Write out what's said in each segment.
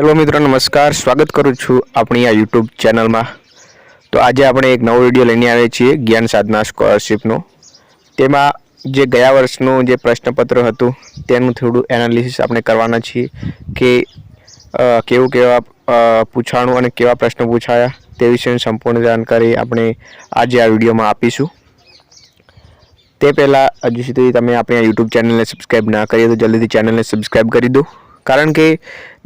Hello મિત્રો, નમસ્કાર. સ્વાગત કરું છું આપણી આ યુટ્યુબ ચેનલમાં. તો આજે આપણે એક નવો વીડિયો લઈને આવીએ છીએ, જ્ઞાન સાધના સ્કોલરશીપનો તેમાં જે ગયા વર્ષનું જે પ્રશ્નપત્ર હતું, તેનું થોડું એનાલિસિસ આપણે કરવાના છીએ કે કેવું કેવા પૂછાણું અને કેવા પ્રશ્નો પૂછાયા તે વિશેની સંપૂર્ણ જાણકારી આપણે આજે આ વિડીયોમાં આપીશું. તે પહેલાં હજુ સુધી તમે આપણી આ યુટ્યુબ ચેનલને સબસ્ક્રાઈબ ના કરીએ તો જલ્દીથી ચેનલને સબસ્ક્રાઈબ કરી દો. કારણ કે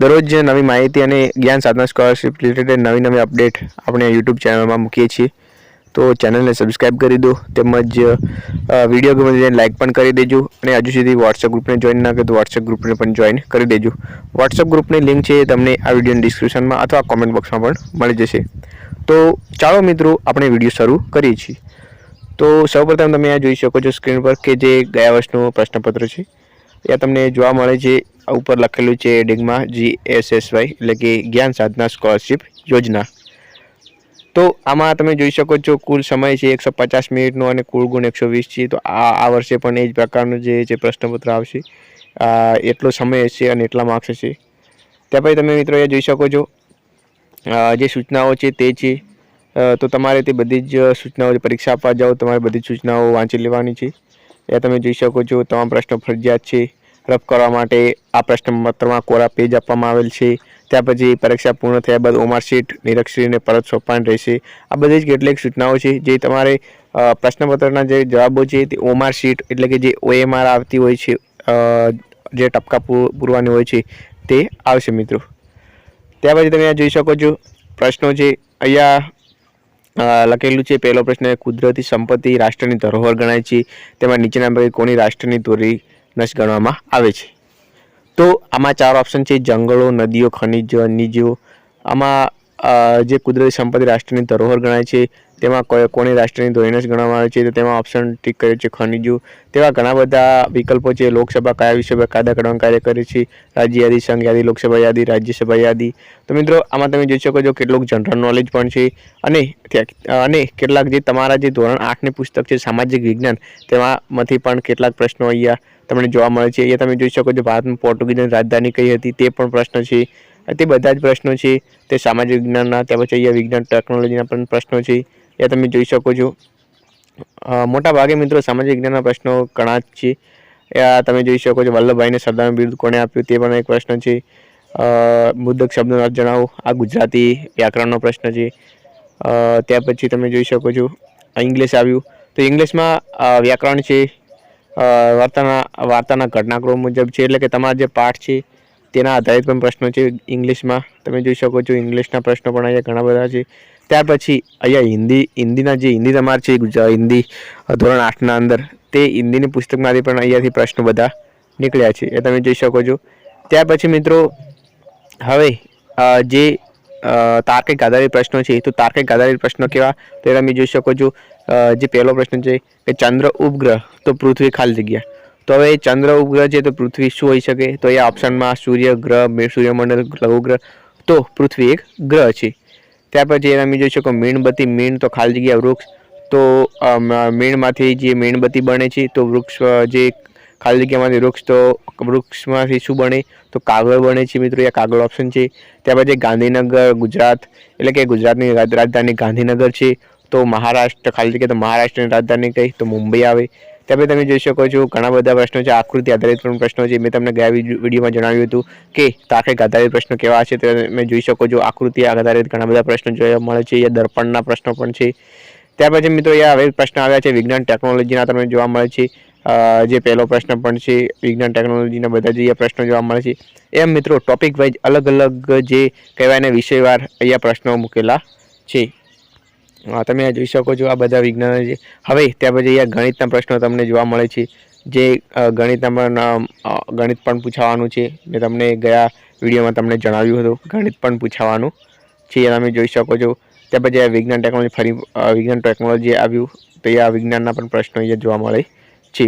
દરરોજ નવી માહિતી અને જ્ઞાન સાધના સ્કોલરશિપ રિલેટેડ નવી નવી અપડેટ આપણે યુટ્યુબ ચેનલમાં મૂકીએ છીએ, તો ચેનલને સબસ્ક્રાઈબ કરી દો તેમજ વીડિયો ગમે તેને લાઇક પણ કરી દેજો અને હજુ સુધી વોટ્સએપ ગ્રુપને જોઈન ના કરો તો વોટ્સએપ ગ્રુપને પણ જોઈન કરી દેજો. વોટ્સએપ ગ્રુપની લિંક છે તમને આ વિડીયોની ડિસ્ક્રિપ્શનમાં અથવા કોમેન્ટ બોક્સમાં પણ મળી જશે. તો ચાલો મિત્રો આપણે વીડિયો શરૂ કરીએ છીએ. તો સૌપ્રથમ તમે આ જોઈ શકો છો સ્ક્રીન પર કે જે ગયા વર્ષનું પ્રશ્નપત્ર છે ત્યાં તમને જોવા મળે છે ઉપર લખેલું છે હેડિંગમાં જી એસ એસ વાય એટલે કે જ્ઞાન સાધના સ્કોલરશીપ યોજના. તો આમાં તમે જોઈ શકો છો, કુલ સમય છે એકસો પચાસ મિનિટનો અને કુલ ગુણ એકસો વીસ છે. તો આ આ વર્ષે પણ એ જ પ્રકારનું જે છે પ્રશ્નપત્ર આવશે. એટલો સમય હશે અને એટલા માર્ક્સ હશે. ત્યાં પછી તમે મિત્રો એ જોઈ શકો છો જે સૂચનાઓ છે તે છે. તો તમારે તે બધી જ સૂચનાઓ પરીક્ષા આપવા જાઓ, તમારે બધી સૂચનાઓ વાંચી લેવાની છે. એ તમે જોઈ શકો છો, તમામ પ્રશ્નો ફરજિયાત છે. રફ કરવા માટે આ પ્રશ્નપત્રમાં કોરા પેજ આપવામાં આવેલ છે. ત્યાર પછી પરીક્ષા પૂર્ણ થયા બાદ ઓમારશીટ નિરક્ષરીને પરત સોંપવાની રહેશે. આ બધી જ કેટલીક સૂચનાઓ છે જે તમારે પ્રશ્નપત્રના જે જવાબો છે તે ઓમારશીટ એટલે કે જે ઓએમઆર આવતી હોય છે જે ટપકા પૂરવાની હોય છે તે આવશે મિત્રો. ત્યાર પછી તમે આ જોઈ શકો છો, પ્રશ્નો છે, અહીંયા લખેલું છે, પહેલો પ્રશ્ન, કુદરતી સંપત્તિ રાષ્ટ્રની ધરોહર ગણાય છે. તેમાં નીચેના પૈકી કોની રાષ્ટ્રની ધોરી નશ ગણવામાં આવે છે. તો આમાં ચાર ઓપ્શન છે જંગલો નદીઓ ખનિજો વન્યજીવો. આમાં જે કુદરતી સંપત્તિ રાષ્ટ્રની ધરોહર ગણાય છે, તેમાં કોઈ, કોની રાષ્ટ્રની જ ગણવામાં આવે છે, તો તેમાં ઓપ્શન ટીક કર્યો છે ખનિજો. તેવા ઘણા બધા વિકલ્પો છે, લોકસભા કયા વિષય કાયદા કરવાનું કાર્ય કરે છે, રાજ્ય યાદી, સંઘ યાદી, લોકસભા યાદી, રાજ્યસભા યાદી. તો મિત્રો, આમાં તમે જોઈ શકો છો કેટલુંક જનરલ નોલેજ પણ છે, અને અને કેટલાક જે તમારા જે ધોરણ આઠની પુસ્તક છે, સામાજિક વિજ્ઞાન, તેમાંથી પણ કેટલાક પ્રશ્નો અહીંયા તમને જોવા મળે છે. અહીંયા તમે જોઈ શકો છો, ભારતમાં પોર્ટુગીઝની રાજધાની કઈ હતી, તે પણ પ્રશ્ન છે. તે બધા જ પ્રશ્નો છે. તે સામાજિક વિજ્ઞાનના તેમજ અહીંયા વિજ્ઞાન ટેકનોલોજીના પણ પ્રશ્નો છે. એ તમે જોઈ શકો છો. મોટા ભાગે મિત્રો સામાજિક વિજ્ઞાનના પ્રશ્નો ઘણા જ છે. એ તમે જોઈ શકો છો. વલ્લભભાઈને સરદારનું બિરુદ કોણે આપ્યું તે પણ એક પ્રશ્ન છે. બુદ્ધક શબ્દનો અર્થ જણાવો. આ ગુજરાતી વ્યાકરણનો પ્રશ્ન છે. ત્યાર પછી તમે જોઈ શકો છો. ઇંગ્લિશ આવ્યું. તો ઇંગ્લિશમાં વ્યાકરણ છે. વાર્તાના વાર્તાના ઘટનાક્રમ મુજબ છે. એટલે કે તમારા જે પાઠ છે તેના આધારિત પણ પ્રશ્નો છે ઇંગ્લિશમાં. તમે જોઈ શકો છો ઇંગ્લિશના પ્રશ્નો પણ અહીંયા ઘણા બધા છે. ત્યાર પછી અહીંયા હિન્દી, હિન્દીના જે હિન્દી તમારે છે હિન્દી ધોરણ આઠના અંદર, તે હિન્દીની પુસ્તકમાંથી પણ અહીંયાથી પ્રશ્નો બધા નીકળ્યા છે. એ તમે જોઈ શકો છો. ત્યાર પછી મિત્રો, હવે જે તાર્કિક આધારિત પ્રશ્નો છે, તો તાર્કિક આધારિત પ્રશ્નો કેવા? તો તમે જોઈ શકો છો. જે પહેલો પ્રશ્ન છે કે ચંદ્ર ઉપગ્રહ તો પૃથ્વી ખાલી જગ્યા. તો હવે ચંદ્ર ઉપગ્રહ છે તો પૃથ્વી શું હોઈ શકે? તો એ ઓપ્શનમાં સૂર્ય, ગ્રહ સૂર્યમંડળ લઘુગ્રહ તો પૃથ્વી એક ગ્રહ છે. ત્યાર પછી તમે જોઈ શકો મીણબત્તી, મીણ તો ખાલી જગ્યા વૃક્ષ. તો મીણમાંથી જે મીણબત્તી બને છે, તો વૃક્ષ જે ખાલી જગ્યામાંથી વૃક્ષ, તો વૃક્ષમાંથી શું બને? તો કાગળ બને છે મિત્રો, એ કાગળ ઓપ્શન છે. ત્યાર પછી ગાંધીનગર, ગુજરાત, એટલે કે ગુજરાતની રાજધાની ગાંધીનગર છે. તો મહારાષ્ટ્ર, ખાલી જગ્યા તો મહારાષ્ટ્રની રાજધાની કઈ, તો મુંબઈ આવે. ત્યાર તમે જોઈ શકો છો, ઘણા બધા પ્રશ્નો છે, આકૃતિ આધારિત પણ પ્રશ્નો છે. મેં તમને ગયા વિડીયો- વિડીયોમાં જણાવ્યું હતું કે તાર્કિક આધારિત પ્રશ્નો કેવા છે, તે તમે જોઈ શકો છો, આકૃતિ આધારિત ઘણા બધા પ્રશ્નો જોવા મળે છે, યા દર્પણના પ્રશ્નો પણ છે. ત્યાર પછી મિત્રો, યા હવે પ્રશ્ન આવ્યા છે, વિજ્ઞાન ટેકનોલોજીના તમને જોવા મળે છે. જે પહેલો પ્રશ્ન પણ છે, વિજ્ઞાન ટેકનોલોજીના બધા જે પ્રશ્નો જોવા મળે છે. એમ મિત્રો, ટોપિક વાઇઝ અલગ અલગ જે કહેવાય ને વિષયવાર અહીંયા પ્રશ્નો મૂકેલા છે. તમે જોઈ શકો છો આ બધા વિજ્ઞાન છે હવે ત્યાર પછી અહીંયા ગણિતના પ્રશ્નો તમને જોવા મળે છે. જે ગણિતના ગણિત પણ પૂછાવાનું છે. મેં તમને ગયા વિડીયોમાં તમને જણાવ્યું હતું, ગણિત પણ પૂછાવાનું છે તમે જોઈ શકો છો. ત્યાર પછી આ વિજ્ઞાન ટેકનોલોજી ફરી વિજ્ઞાન ટેકનોલોજી આવ્યું, તો એ આ વિજ્ઞાનના પણ પ્રશ્નો અહીંયા જોવા મળે છે.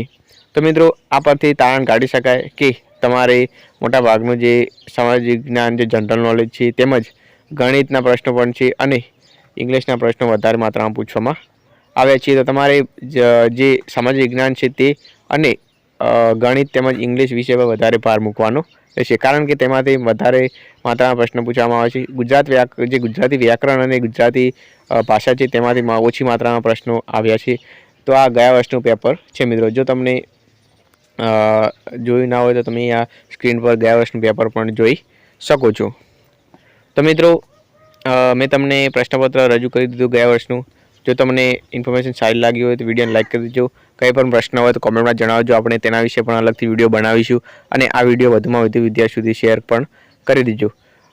તો મિત્રો, આ પરથી તારણ કાઢી શકાય કે તમારે મોટા ભાગનું જે સામાજિક વિજ્ઞાન જે જનરલ નોલેજ છે, તેમજ ગણિતના પ્રશ્નો પણ છે અને ઇંગ્લિશના પ્રશ્નો વધારે માત્રામાં પૂછવામાં આવ્યા છે તો તમારે જ- સામાજિક વિજ્ઞાન છે તે અને ગણિત તેમજ ઇંગ્લિશ વિષય પર વધારે ભાર મૂકવાનો રહેશે. કારણ કે તેમાંથી વધારે માત્રામાં પ્રશ્ન પૂછવામાં આવે છે. ગુજરાત વ્યાક, જે ગુજરાતી વ્યાકરણ અને ગુજરાતી ભાષા છે તેમાંથી ઓછી માત્રામાં પ્રશ્નો આવ્યા છે. તો આ ગયા વર્ષનું પેપર છે મિત્રો. જો તમને જોયું ના હોય તો તમે આ સ્ક્રીન પર ગયા વર્ષનું પેપર પણ જોઈ શકો છો. તો મિત્રો મેં તમને પ્રશ્નપત્ર રજૂ કરી દીધું ગયા વર્ષનું. જો તમને ઇન્ફોર્મેશન સારી લાગી હોય તો વિડીયોને લાઇક કરી દેજો. કંઈ પણ પ્રશ્ન હોય તો કોમેન્ટમાં જણાવજો. આપણે તેના વિશે પણ અલગથી વીડિયો બનાવીશું અને આ વીડિયો વધુમાં વધુ વિદ્યાર્થી સુધી શેર પણ કરી દેજો.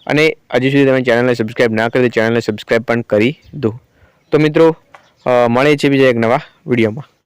અને હજી સુધી તમે ચેનલને સબસ્ક્રાઈબ ના કરી તો ચેનલને સબસ્ક્રાઈબ પણ કરી દો. તો મિત્રો મળે છે બીજા એક નવા વિડીયોમાં.